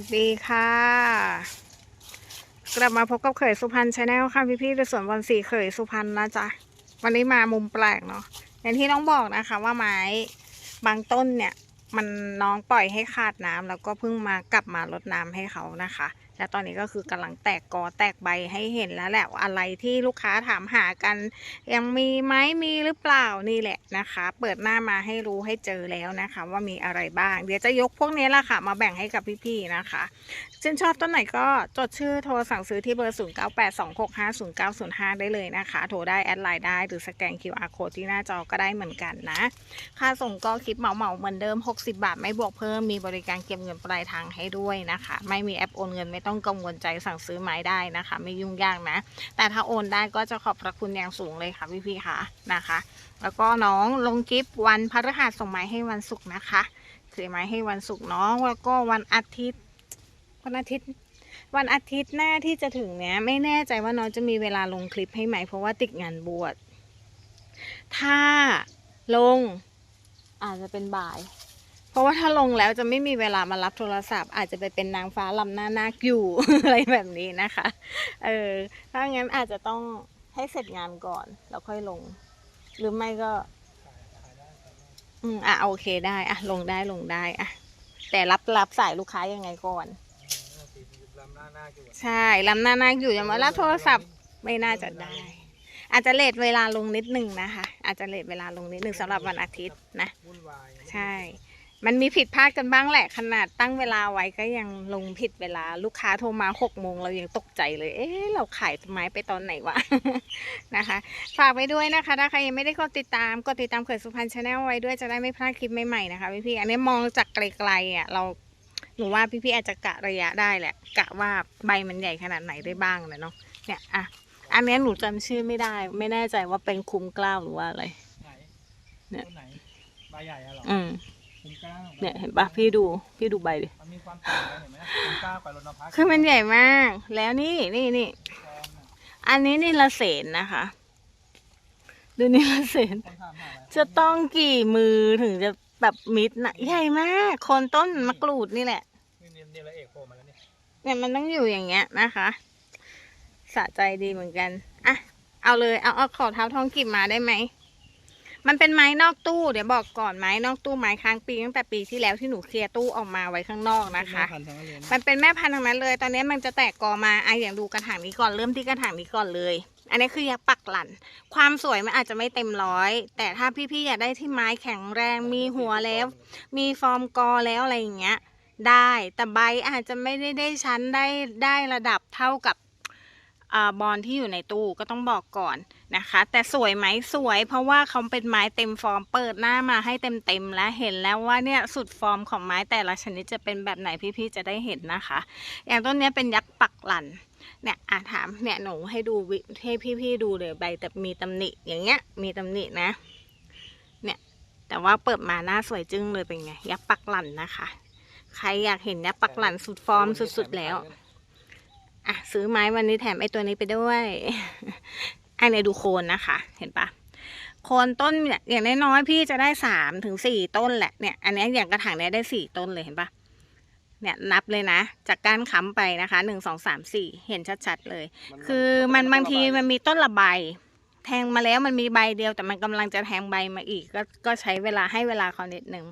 วัสดีค่ะ กลับมาพบกับเขยสุพรรณชาแนลค่ะพี่พี่ๆในสวนบอลสีเขยสุพรรณนะจ๊ะ วันนี้มามุมแปลกเนาะอย่างที่น้องบอกนะคะ ว่าไม้บางต้นเนี่ย มันน้องปล่อยให้ขาดน้ำแล้วก็เพิ่งมากลับมาลดน้ำให้เขานะคะ และตอนนี้ก็คือกำลังแตกกอแตกใบให้เห็นแล้วแหละอะไรที่ลูกค้าถามหากัน ยังมีไหมมีหรือเปล่านี่แหละนะคะ เปิดหน้ามาให้รู้ให้เจอแล้วนะคะ ว่ามีอะไรบ้าง เดี๋ยวจะยกพวกนี้แหละค่ะ มาแบ่งให้กับพี่ๆนะคะชื่นชอบต้นไหนก็จดชื่อโทรสั่งซื้อที่เบอร์ 0 9 8 2 6 5 0 9 0 5 ได้เลยนะคะ โทรได้แอดไลน์ได้หรือสแกน QR code ที่หน้าจอก็ได้เหมือนกันนะค่าส่งก็คิดเหมาเหมาๆเหมือนเดิม60 บาทไม่บวกเพิ่มมีบริการเก็บเงินปลายทางให้ด้วยนะคะ ไม่มีแอปโอนเงินไม่ต้องกังวลใจสั่งซื้อไม้ได้นะคะ ไม่ยุ่งยากนะ แต่ถ้าโอนได้ก็จะขอบพระคุณอย่างสูงเลยค่ะพี่ๆค่ะนะคะ แล้วก็น้องลงกิฟต์วันพฤหัสส่งไม้ให้วันศุกร์นะคะถือไม้ให้วันศุกร์เน้องแล้วก็วันอาทิตย์วันอาทิตย์วันอาทิตย์หน้าที่จะถึงเนี้ยไม่แน่ใจว่าน้องจะมีเวลาลงคลิปให้ไหม เพราะว่าติดงานบวช ถ้าลงอาจจะเป็นบ่าย ราะว่าถ้าลงแล้วจะไม่มีเวลามารับโทรศัพท์ อาจจะไปเป็นนางฟ้าลำหน้านาคอยู่ อะไรแบบนี้นะคะ เออ ถ้างั้นอาจจะต้องให้เสร็จงานก่อน แล้วค่อยลง หรือไม่ก็ อืมอะโอเคได้ อะ ลงได้ลงได้อะ แต่รับรับสายลูกค้ายังไงก่อนลำหน้าหน้าอยู่อะใช่ลำหน้านาคอยู่ยังมารับโทรศัพท์ไม่น่าจะได้ อาจจะเลทเวลาลงนิดหนึ่งนะคะ อาจจะเลทเวลาลงนิดหนึ่งสำหรับวันอาทิตย์นะ ใช่ มันมีผิดพลาดกันบ้างแหละ ขนาดตั้งเวลาไว้ก็ยังลงผิดเวลา ลูกค้าโทรมาหกโมงเรายังตกใจเลย เอ๊ะเราขายไม้ไปตอนไหนวะ นะคะ ฝากไว้ด้วยนะคะ ถ้าใครยังไม่ได้กดติดตามกดติดตามเขยสุพรรณชาแนลไว้ด้วยจะได้ไม่พลาดคลิปใหม่ๆนะคะพี่ๆอันนี้มองจากไกลๆอะเราหนูว่าพี่ๆอาจจะกะระยะได้แหละ กะว่าใบมันใหญ่ขนาดไหนได้บ้างนะเนาะเนี่ยอะอันเนี้ยหนูจำชื่อไม่ได้ ไม่แน่ใจว่าเป็นคุ้มเกล้าวหรือว่าอะไรไหนเนี่ยต้นไหนใบใหญ่อะเหรออืมคุ้มกล้า เนี่ยเห็นปะพี่ดูพี่ดูใบดิมันมีความต่างกันเห็นไหมคุ้มกล้ากับรณพัฒน์คือมันใหญ่มาก แล้วนี่นี่นี่แพงอะอันนี้นี่ละเศษนะคะ ดูนี่ละเศษคนถามหาอะไรจะต้องกี่มือถึงจะแบบมิดนะใหญ่มากคนต้นมะกรูดนี่แหละนี่นี่นี่ละเอกโผล่มาแล้วเนี่ยเนี่ยมันต้องอยู่อย่างเงี้ยนะคะสะใจดีเหมือนกันอะเอาเลยเอาเอาขอเท้าทองกิบมาได้ไหม มันเป็นไม้นอกตู้เดี๋ยวบอกก่อนไม้นอกตู้ไม้ค้างปีตั้งแต่ปีที่แล้วที่หนูเคลียร์ตู้ออกมาไว้ข้างนอกนะคะพันธุ์ทั้งนั้นเลยนะมันเป็นแม่พันธุ์ทั้งนั้นเลย ตอนนี้มันจะแตกกอมาอะอย่างดูกระถางนี้ก่อนเริ่มที่กระถางนี้ก่อนเลย อันนี้คือยักษ์ปักหลันความสวยมันอาจจะไม่เต็มร้อย แต่ถ้าพี่ๆอยากได้ที่ไม้แข็งแรงมีหัวแล้ว มีฟอร์มกอแล้วอะไรอย่างเงี้ย ได้แต่ใบอาจจะไม่ได้ได้ชั้นได้ได้ระดับเท่ากับอาบอลที่อยู่ในตู้ก็ต้องบอกก่อน นะคะ แต่สวยไหมสวยเพราะว่าเขาเป็นไม้เต็มฟอร์มเปิดหน้ามาให้เต็มเต็มๆแล้วเห็นแล้วว่าเนี่ยสุดฟอร์มของไม้แต่ละชนิดจะเป็นแบบไหนพี่ๆจะได้เห็นนะคะ อย่างต้นเนี้ยเป็นยักษ์ปักหลันเนี่ยอะถามเนี่ยหนูให้ดูวิให้พี่ๆดูเลยใบแต่มีตำหนิอย่างเงี้ยมีตำหนินะ เนี่ยแต่ว่าเปิดมาหน้าสวยจึ้งเลยเป็นไงยักษ์ปักหลันนะคะ ใครอยากเห็นยักษ์ปักหลันสุดฟอร์มสุดๆแล้วอะซื้อไม้วันนี้แถมไอ้ตัวนี้ไปด้วย อันนี้ดูโคนนะคะ เห็นปะโคนต้นเนี่ยอย่างน้อยๆพี่จะได้สามถึงสี่ต้นแหละเนี่ย อันนี้อย่างกระถางเนี้ยได้สี่ต้นเลยเห็นปะเนี่ยนับเลยนะ จากก้านค้ำไปนะคะหนึ่งสองสามสี่เห็นชัดๆเลย คือมันบางทีมันมีต้นละใบแทงมาแล้วมันมีใบเดียว แต่มันกำลังจะแทงใบมาอีก ก็ก็ใช้เวลาให้เวลาเขานิดนึง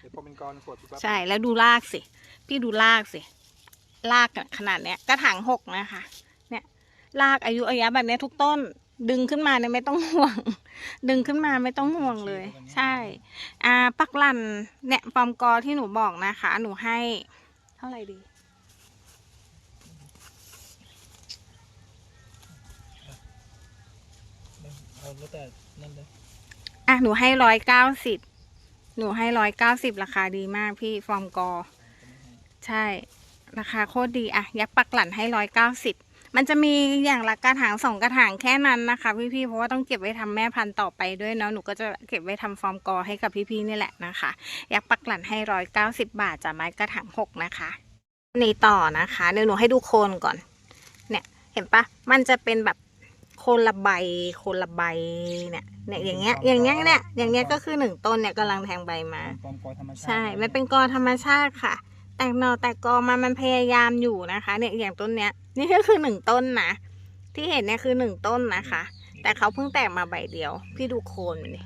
เดี๋ยวพอเป็นกรขวดปุ๊บใช่แล้วดูรากสิ พี่ดูรากสิรากขนาดเนี้ยกระถางหกนะคะ เนี่ยรากอายุอายะแบบเนี้ยทุกต้น ดึงขึ้นมาเนี่ยไม่ต้องห่วง ดึงขึ้นมาไม่ต้องห่วงเลย ใช่ อ่า ปักลันเนี่ยปอมกอที่หนูบอกนะคะ หนูให้ เท่าไหร่ดีเอาแล้วแต่นั่นเลยอะหนูให้ร้อยเก้าสิบหนูให้ร้อยเก้าสิบราคาดีมากพี่ฟอร์มกอ ใช่ ราคาโคตรดีอะยักษ์ปักหลันให้ร้อยเก้าสิบ มันจะมีอย่างละกระถางสองกระถางแค่นั้นนะคะพี่ๆเพราะว่าต้องเก็บไว้ทำแม่พันธุ์ต่อไปด้วยเนาะหนูก็จะเก็บไว้ทำฟอร์มกอให้กับพี่ๆนี่แหละนะคะยักษ์ปักหลันให้ร้อยเก้าสิบบาทจากไม้กระถางหกนะคะนี่ต่อนะคะเดี๋ยวหนูให้ดูโคนก่อน เนี่ยเห็นปะมันจะเป็นแบบโคนละใบโคนละใบเนี่ยเนี่ยอย่างเงี้ยอย่างเงี้ยเนี่ยอย่างเงี้ยก็คือหนึ่งต้นเนี่ยกำลังแทงใบมาความกรธรรมชาติใช่ มันเป็นกอธรรมชาติค่ะ แตกหน่อแตกกอมามันพยายามอยู่นะคะเนี่ยอย่างต้นเนี้ย นี่ก็คือหนึ่งต้นนะที่เห็นเนี่ยคือหนึ่งต้นนะคะ แต่เขาเพิ่งแตกมาใบเดียว พี่ดูโคนมันดิ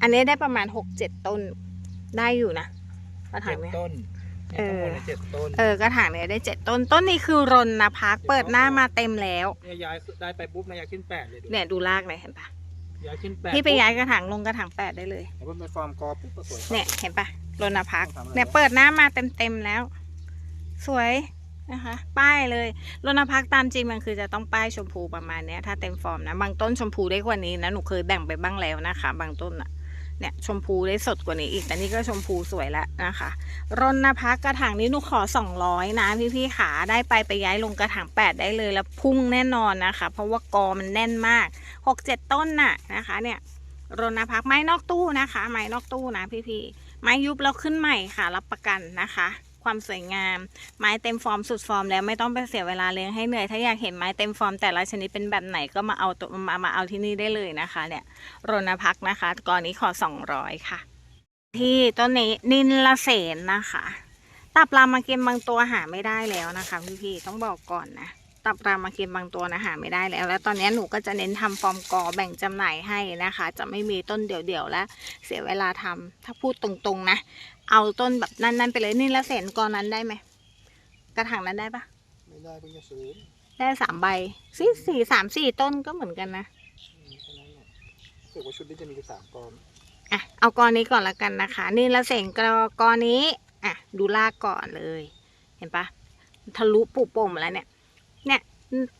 อันนี้ได้ประมาณหกเจ็ดต้นได้อยู่นะกระถาเจ็งดเนี้ยต้นเออทั้งหมดเนี่ยเจ็ดต้นเออกระถางเนี้ยได้เจ็ดต้น ต้นนี้คือรนนะพักเปิดหน้ามาเต็มแล้วเนี่ยย้ายได้ไปปุ๊บนายย้ายขึ้นแปดเลยดูเนี่ยดูรากเลยเห็นปะย้ายขึ้นแปดพี่ไปย้ายกระถางลงกระถางแปดได้เลยแล้วมันเป็นฟอร์มกอปุ๊บก็สวยเนี่ยเห็นปะ รณพักต้องทำอะไรเนี่ยเปิดหน้ามาเต็มๆแล้ว สวยนะคะ ป้ายเลยรณพักตามจริงมันคือจะต้องป้ายชมพูประมาณเนี้ย ถ้าเต็มฟอร์มนะ บางต้นชมพูได้กว่านี้นะหนูเคยแบ่งไปบ้างแล้วนะคะ บางต้นอะเนี่ยชมพูได้สดกว่านี้อีก แต่นี่ก็ชมพูสวยแล้วนะคะรณพักกระถางนี้หนูขอ 200 นะพี่ๆขาได้ไปไปย้ายลงกระถาง 8 ได้เลยแล้วพุ่งแน่นอนนะคะ เพราะว่ากอมันแน่นมาก 6-7 ต้นน่ะนะคะ เนี่ยรณพักไม้นอกตู้นะคะ ไม้นอกตู้นะพี่ๆ ไม้ยุบแล้วขึ้นใหม่ค่ะ รับประกันนะคะ ความสวยงาม ไม้เต็มฟอร์มสุดฟอร์มแล้วไม่ต้องไปเสียเวลาเลี้ยงให้เหนื่อย ถ้าอยากเห็นไม้เต็มฟอร์มแต่ละชนิดเป็นแบบไหนก็มาเอาตัวมามาเอาที่นี่ได้เลยนะคะเนี่ยรณพักนะคะก่อนนี้ขอ 200 ค่ะ ที่ต้นนี้นินละเสนนะคะตับรามเกมบางตัวหาไม่ได้แล้วนะคะ พี่ๆต้องบอกก่อนนะ ตับรามเกมบางตัวนะหาไม่ได้แล้ว แล้วตอนนี้หนูก็จะเน้นทำฟอร์มกอแบ่งจำหน่ายให้นะคะ จะไม่มีต้นเดี่ยวๆและเสียเวลาทำถ้าพูดตรงๆนะ เอาต้นแบบนั้นๆไปเลยนี่ละเศษกอนั้นได้ไหมกระถางนั้นได้ปะไม่ได้เพิ่งจะซื้อได้สามใบสี่สี่สามสี่ต้นก็เหมือนกันนะอืมแค่นั้นแหละรู้สึกว่าชุดนี้จะมีอยู่สามกอนอะเอากอนี้ก่อนละกันนะคะ นี่ละเศษกอกอนี้อะดูรากก่อนเลย เห็นปะทะลุปุโป่งมาแล้วเนี่ย เนี่ย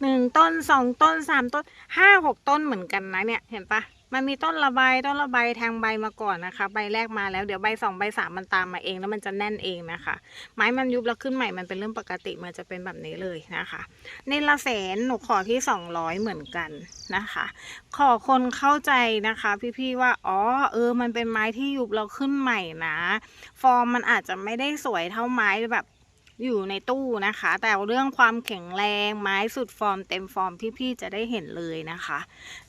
หนึ่งต้นสองต้นสามต้นห้าหกต้นเหมือนกันนะเนี่ยเห็นปะมันมีต้นระบายต้นระบายแทงใบมาก่อนนะคะ ใบแรกมาแล้วเดี๋ยวใบสองใบสามมันตามมาเองแล้วมันจะแน่นเองนะคะ ไม้มันยุบแล้วขึ้นใหม่มันเป็นเรื่องปกติมันจะเป็นแบบนี้เลยนะคะในละแสนหนูขอที่สองร้อยเหมือนกันนะคะ ขอคนเข้าใจนะคะ พี่ๆว่าอ๋อเออ มันเป็นไม้ที่ยุบแล้วขึ้นใหม่นะ ฟอร์มมันอาจจะไม่ได้สวยเท่าไม้แบบ อยู่ในตู้นะคะ แต่เรื่องความแข็งแรงไม้สุดฟอร์มเต็มฟอร์มพี่ๆจะได้เห็นเลยนะคะ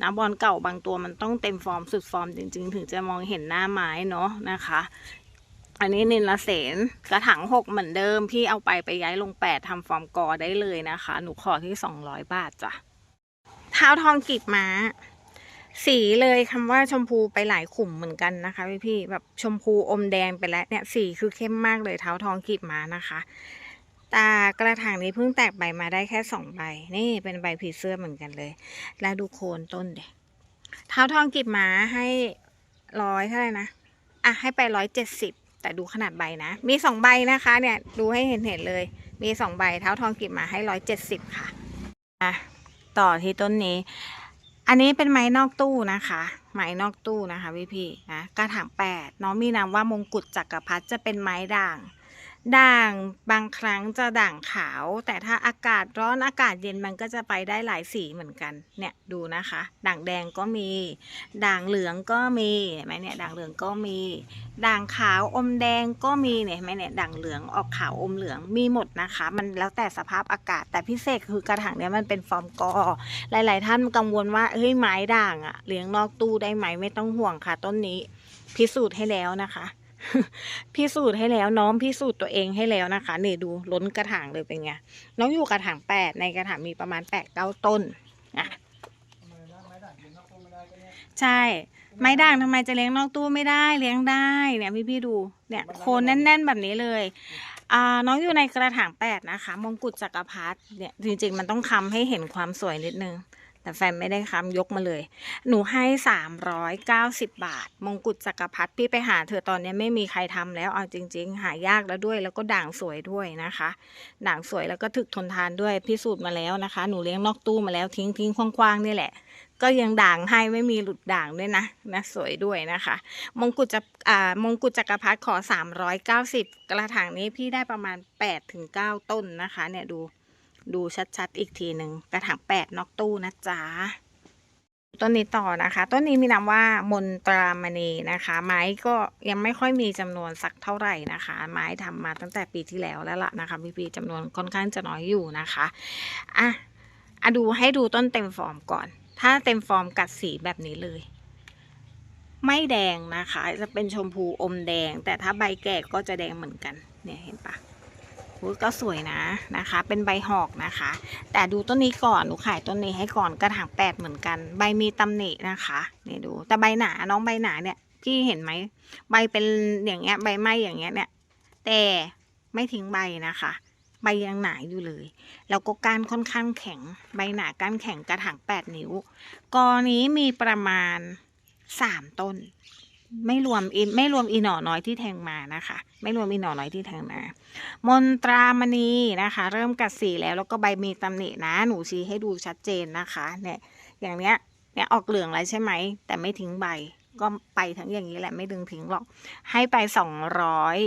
นะบอลเก่าบางตัวมันต้องเต็มฟอร์มสุดฟอร์มจริง ๆ ถึงจะมองเห็นหน้าไม้เนาะนะคะ อันนี้นินละเสนกระถางหกเหมือนเดิม พี่เอาไปไปย้ายลงแปดทำฟอร์มกอได้เลยนะคะ หนูขอที่สองร้อยบาทจ้ะเท้าทองกีบม้าสีเลยคำว่าชมพูไปหลายขุมเหมือนกันนะคะพี่พี่แบบชมพูอมแดงไปแล้วเนี่ยสีคือเข้มมากเลยเท้าทองกีบม้านะคะ ตากระถางนี้เพิ่งแตกใบมาได้แค่สองใบ นี่เป็นใบผีเสื้อเหมือนกันเลย แล้วดูโคนต้นเด็เท้าทองกีบมาให้ร้อยเท่าไหร่นะ อะให้ไปร้อยเจ็ดสิบแต่ดูขนาดใบนะ มีสองใบนะคะเนี่ยดูให้เห็นเห็นๆเลย มีสองใบเท้าทองกีบมาให้ร้อยเจ็ดสิบค่ะ อะต่อที่ต้นนี้ อันนี้เป็นไม้นอกตู้นะคะ ไม้นอกตู้นะคะพี่พี่นะกระถางแปดน้องมีนามว่ามงกุฎจักรพรรดิจะเป็นไม้ด่าง ด่างบางครั้งจะด่างขาว แต่ถ้าอากาศร้อนอากาศเย็นมันก็จะไปได้หลายสีเหมือนกัน เนี่ยดูนะคะ ด่างแดงก็มี ด่างเหลืองก็มีเห็นไหมเนี่ยด่างเหลืองก็มี ด่างขาวอมแดงก็มีเนี่ยเห็นไหมเนี่ยด่างเหลืองออกขาวอมเหลืองมีหมดนะคะ มันแล้วแต่สภาพอากาศ แต่พิเศษคือกระถางเนี้ยมันเป็นฟอร์มกอ หลาย ๆ ท่านกังวลว่าเฮ้ยไม้ด่างอะเลี้ยงนอกตู้ได้ไหมไม่ต้องห่วงค่ะต้นนี้ พิสูจน์ให้แล้วนะคะ พิสูจน์ให้แล้วน้องพิสูจน์ตัวเองให้แล้วนะคะนี่ดูล้นกระถางเลยเป็นไงน้องอยู่กระถางแปดในกระถางมีประมาณแปดเก้าต้นอะทำไมนะไม้ด่างกินข้าวโพดไม่ได้ก็เนี่ยใช่ไม้ด่างทำไมจะเลี้ยงนอกตู้ไม่ได้เลี้ยงได้เนี่ยพี่พี่ดูเนี่ยโคนแน่น ๆ แบบนี้เลยอ่าน้องอยู่ในกระถางแปดนะคะมงกุฎจักรพรรดิเนี่ยจริงๆมันต้องคำให้เห็นความสวยนิดนึง แต่แฟนไม่ได้คำยกมาเลย หนูให้สามร้อยเก้าสิบบาท มงกุฎจักรพรรดิพี่ไปหาเธอตอนนี้ไม่มีใครทำแล้วเอาจริง ๆ หายากแล้วด้วย แล้วก็ด่างสวยด้วยนะคะ ด่างสวยแล้วก็ถึกทนทานด้วยพิสูจน์มาแล้วนะคะ หนูเลี้ยงนอกตู้มาแล้วทิ้งทิ้งคว้างๆนี่แหละก็ยังด่างให้ไม่มีหลุดด่างด้วยนะนะสวยด้วยนะคะ มงกุฎจะอ่ามงกุฎจักรพรรดิขอ 390 กระถางนี้พี่ได้ประมาณ8ถึง9ต้นนะคะเนี่ยดู ดูชัดๆ อีกทีหนึ่งกระถาง8นอกตู้นะจ๊ะต้นนี้ต่อนะคะ ต้นนี้มีนามว่ามนตรามณีนะคะ ไม้ก็ยังไม่ค่อยมีจำนวนสักเท่าไหร่นะคะ ไม้ทำมาตั้งแต่ปีที่แล้วแล้วล่ะนะคะพี่ๆจำนวนค่อนข้างจะน้อยอยู่นะคะอะอะดูให้ดูต้นเต็มฟอร์มก่อน ถ้าเต็มฟอร์มกัดสีแบบนี้เลย ไม่แดงนะคะ จะเป็นชมพูอมแดง แต่ถ้าใบแก่ก็จะแดงเหมือนกัน เนี่ยเห็นปะ ก็สวยนะนะคะ เป็นใบหอกนะคะ แต่ดูต้นนี้ก่อนหนูขายต้นนี้ให้ก่อนกระถางแปดเหมือนกัน ใบมีตำหนินะคะนี่ดู แต่ใบหนาน้องใบหนาเนี่ยพี่เห็นไหมใบเป็นอย่างเงี้ย ใบไม้อย่างเงี้ยเนี่ย แต่ไม่ทิ้งใบนะคะ ใบยังหนาอยู่เลย แล้วก็ก้านค่อนข้างแข็ง ใบหนาก้านแข็งกระถางแปดนิ้วกอนี้มีประมาณสามต้น ไม่รวมอินไม่รวมอีหน่อน้อยที่แทงมานะคะ ไม่รวมอีหน่อน้อยที่แทงมามนตรามณีนะคะ เริ่มกัดสีแล้วแล้วก็ใบมีตำหนินะ หนูชี้ให้ดูชัดเจนนะคะ เนี่ยอย่างเนี้ยเนี่ยออกเหลืองแล้วใช่ไหม แต่ไม่ทิ้งใบก็ไปทั้งอย่างนี้แหละไม่ดึงทิ้งหรอก ให้ไปสองร้อย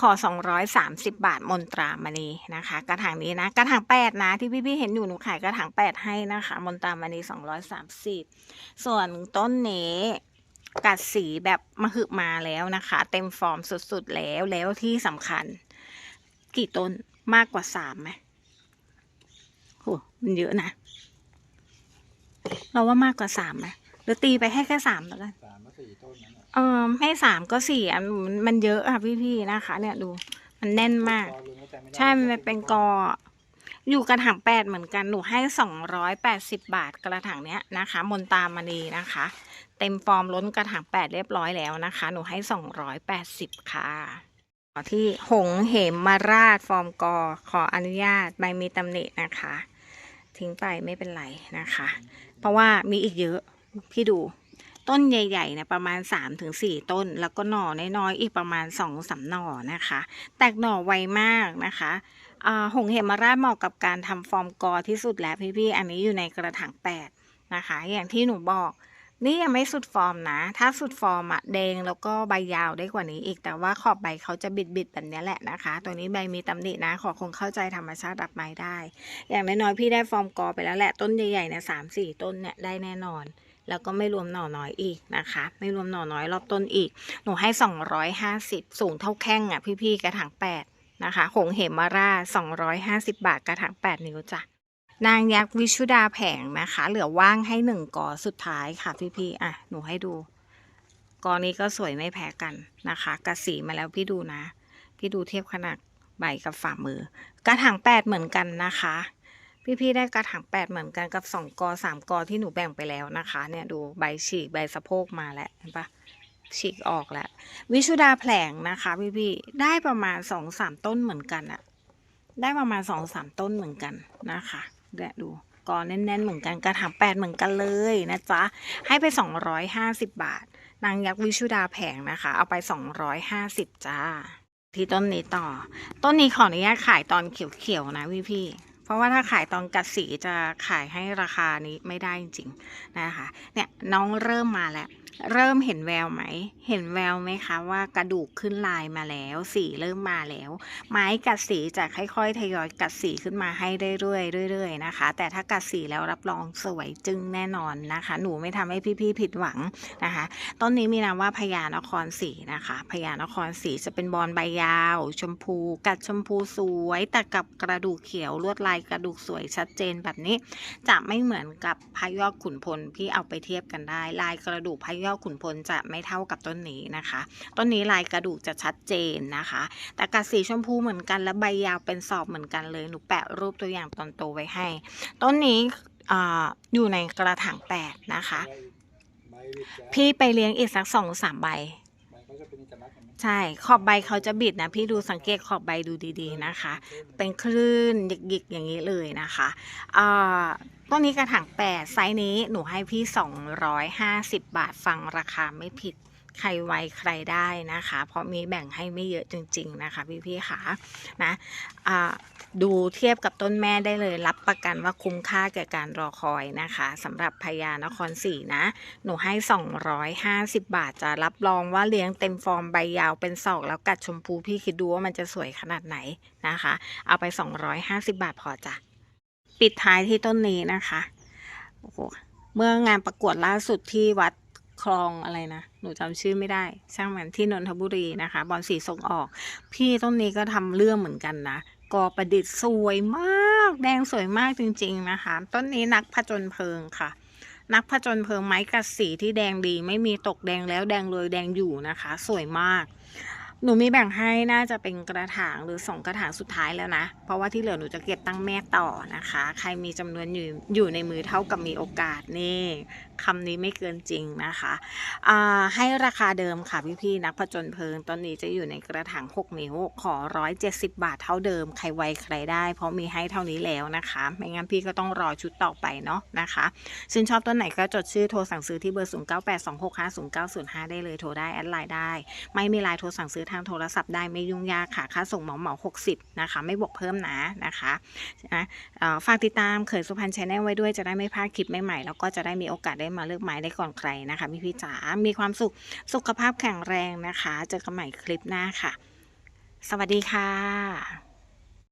ขอสองร้อยสามสิบบาทมนตรามณีนะคะ กระถางนี้นะ กระถางแปดนะที่พี่ๆเห็นอยู่หนูขายกระถางแปดให้นะคะ มนตรามณีสองร้อยสามสิบส่วนต้นเนี้กัดสีแบบมหึมาแล้วนะคะ เต็มฟอร์มสุดๆแล้วแล้วที่สำคัญ กี่ต้นมากกว่าสามไหมโหมันเยอะนะ เราว่ามากกว่าสามไหมหรือตีไปให้แค่สามแล้วกันสามสี่ต้นนะ เออให้สามก็สี่อะมันมันเยอะค่ะพี่ๆนะคะ เนี่ยดู มันแน่นมากกอรวมแล้วจำไม่ได้ใช่ มันเป็นกอ อยู่กระถางแปดเหมือนกัน หนูให้สองร้อยแปดสิบบาทกระถางเนี้ยนะคะ มนตามณีนะคะ เต็มฟอร์มล้นกระถางแปดเรียบร้อยแล้วนะคะ หนูให้สองร้อยแปดสิบค่ะต่อที่หงเหมมาราชฟอร์มกอ ขออนุญาตใบมีตำหนินะคะ ทิ้งไปไม่เป็นไรนะคะ เพราะว่ามีอีกเยอะพี่ดู ต้นใหญ่ๆนี่ยประมาณ 3-4 ต้น แล้วก็หน่อน้อยๆอีกประมาณ2อสาหน่อนะคะ แตกหน่อไวมากนะคะอ่าหงเหมราชเหมาะกับการทำฟอร์มกอที่สุดแล้วพี่ๆอันนี้อยู่ในกระถาง8นะคะ อย่างที่หนูบอกนี่ยังไม่สุดฟอร์มนะ ถ้าสุดฟอร์มอะแดงแล้วก็ใบยาวได้กว่านี้อีก แต่ว่าขอบใบเขาจะบิดๆแบบนี้แหละนะคะ ตัวนี้ใบมีตำหนินะ ขอคงเข้าใจธรรมชาติรับไม้ได้ อย่างน้อยๆพี่ได้ฟอร์มกอไปแล้วแหละ ต้นใหญ่ๆเนี่ยสามสี่ต้นเนี่ยได้แน่นอน แล้วก็ไม่รวมหน่อน้อยอีกนะคะ ไม่รวมหน่อน้อยรอบต้นอีก หนูให้ 250 สูงเท่าแข้งอะพี่ๆกระถาง8นะคะหงเหมารา250 บาทกระถาง8นิ้วจ้ะนางยักษ์วิชุดาแผงนะคะ เหลือว่างให้หนึ่งกอสุดท้ายค่ะพี่ๆอะหนูให้ดูกอนี้ก็สวยไม่แพ้กันนะคะกระสีมาแล้วพี่ดูนะ พี่ดูเทียบขนาดใบกับฝ่ามือกระถาง8เหมือนกันนะคะ พี่ๆได้กระถางแปดเหมือนกันกับสองกอสามกอที่หนูแบ่งไปแล้วนะคะ เนี่ยดูใบฉีกใบสะโพกมาแล้วเห็นปะฉีกออกแล้ว วิชุดาแผลงนะคะพี่ๆได้ประมาณสองสามต้นเหมือนกันอะได้ประมาณสองสามต้นเหมือนกันนะคะเดี๋ยวดูกอแน่นๆเหมือนกันกระถางแปดเหมือนกันเลยนะจ๊ะให้ไปสองร้อยห้าสิบบาท นางยักษ์วิชุดาแผงนะคะ เอาไปสองร้อยห้าสิบจ้า ที่ต้นนี้ต่อ ต้นนี้ขออนุญาตขายตอนเขียวๆนะพี่พี่ๆ เพราะว่าถ้าขายตอนกัดสีจะขายให้ราคานี้ไม่ได้จริงๆนะคะเนี่ยน้องเริ่มมาแล้วเริ่มเห็นแววไหม เห็นแววไหมคะว่ากระดูกขึ้นลายมาแล้ว สีเริ่มมาแล้ว ไม้กัดสีจะค่อยๆทยอยกัดสีขึ้นมาให้เรื่อยๆเรื่อยๆนะคะ แต่ถ้ากัดสีแล้วรับรองสวยจึงแน่นอนนะคะ หนูไม่ทำให้พี่ๆผิดหวังนะคะ ต้นนี้มีนามว่าพญานครศรีนะคะ พญานครศรีจะเป็นบอลใบยาว ชมพู กัดชมพูสวยแต่กับกระดูกเขียวลวดลายกระดูกสวยชัดเจนแบบนี้ จะไม่เหมือนกับพระยอดขุนพลพี่เอาไปเทียบกันได้ ลายกระดูกพระยอดขุนพลจะไม่เท่ากับต้นนี้นะคะ ต้นนี้ลายกระดูกจะชัดเจนนะคะ แต่กัดสีชมพูเหมือนกันและใบยาวเป็นสอบเหมือนกันเลย หนูแปะรูปตัวอย่างตอนโตไว้ให้ ต้นนี้อ่าอยู่ในกระถางแปดนะคะใบใบบิดจะพี่ไปเลี้ยงอีกสักสองสามใบใบเขาจะเป็นเอกลักษณ์เห็นไหมใช่ขอบใบเขาจะบิดนะพี่ดูสังเกตขอบใบดูดีๆนะคะ เป็นคลื่นหยิกๆอย่างนี้เลยนะคะอ่า ต้นนี้กระถางแปดไซส์นี้หนูให้พี่ 250 บาทฟังราคาไม่ผิดใครไวใครได้นะคะ เพราะมีแบ่งให้ไม่เยอะจริง ๆ นะคะ พี่ๆค่ะนะดูเทียบกับต้นแม่ได้เลยรับประกันว่าคุ้มค่าแก่การรอคอยนะคะสำหรับพญานครศรีนะ หนูให้ 250 บาทจะรับรองว่าเลี้ยงเต็มฟอร์มใบยาวเป็นศอกแล้วกัดชมพูพี่คิดดูว่ามันจะสวยขนาดไหนนะคะ เอาไป 250 บาทพอจ้ะ ปิดท้ายที่ต้นนี้นะคะโอ้โหเมื่องานประกวดล่าสุดที่วัดคลองอะไรนะ หนูจำชื่อไม่ได้ช่างมันที่นนทบุรีนะคะ บอลสีส่งออก พี่ต้นนี้ก็ทำเรื่องเหมือนกันนะกอประดิษฐ์สวยมาก แดงสวยมากจริง ๆนะคะ ต้นนี้นักผจญเพลิงค่ะ นักผจญเพลิงไม้กัดสีที่แดงดี ไม่มีตกแดงแล้วแดงเลยแดงอยู่นะคะ สวยมาก หนูมีแบ่งให้น่าจะเป็นกระถางหรือสองกระถางสุดท้ายแล้วนะ เพราะว่าที่เหลือหนูจะเก็บตั้งแม่ต่อนะคะ ใครมีจำนวนอยู่อยู่ในมือเท่ากับมีโอกาสนี่คำนี้ไม่เกินจริงนะคะอ่าให้ราคาเดิมค่ะพี่ๆนักผจญเพลิงตอนนี้จะอยู่ในกระถาง6นิ้วขอ 170 บาทเท่าเดิม ใครไวใครได้ เพราะมีให้เท่านี้แล้วนะคะ ไม่งั้นพี่ก็ต้องรอชุดต่อไปเนาะนะคะชื่นชอบต้นไหนก็จดชื่อโทรสั่งซื้อที่เบอร์0982650905ได้เลยโทรได้แอดไลน์ได้ ไม่มีไลน์โทรสั่งซื้อทางโทรศัพท์ได้ไม่ยุ่งยากค่ะค่าส่งเหมาเหมา60นะคะไม่บวกเพิ่มนะนะคะนะฝากติดตามเขยสุพรรณชแนลไว้ด้วยจะได้ไม่พลาดคลิปใหม่ๆแล้วก็จะได้มีโอกาสได้มาเลือกไม้ได้ก่อนใครนะคะพี่พี่จ๋ามีความสุขสุขภาพแข็งแรงนะคะ เจอกันใหม่คลิปหน้าค่ะ สวัสดีค่ะ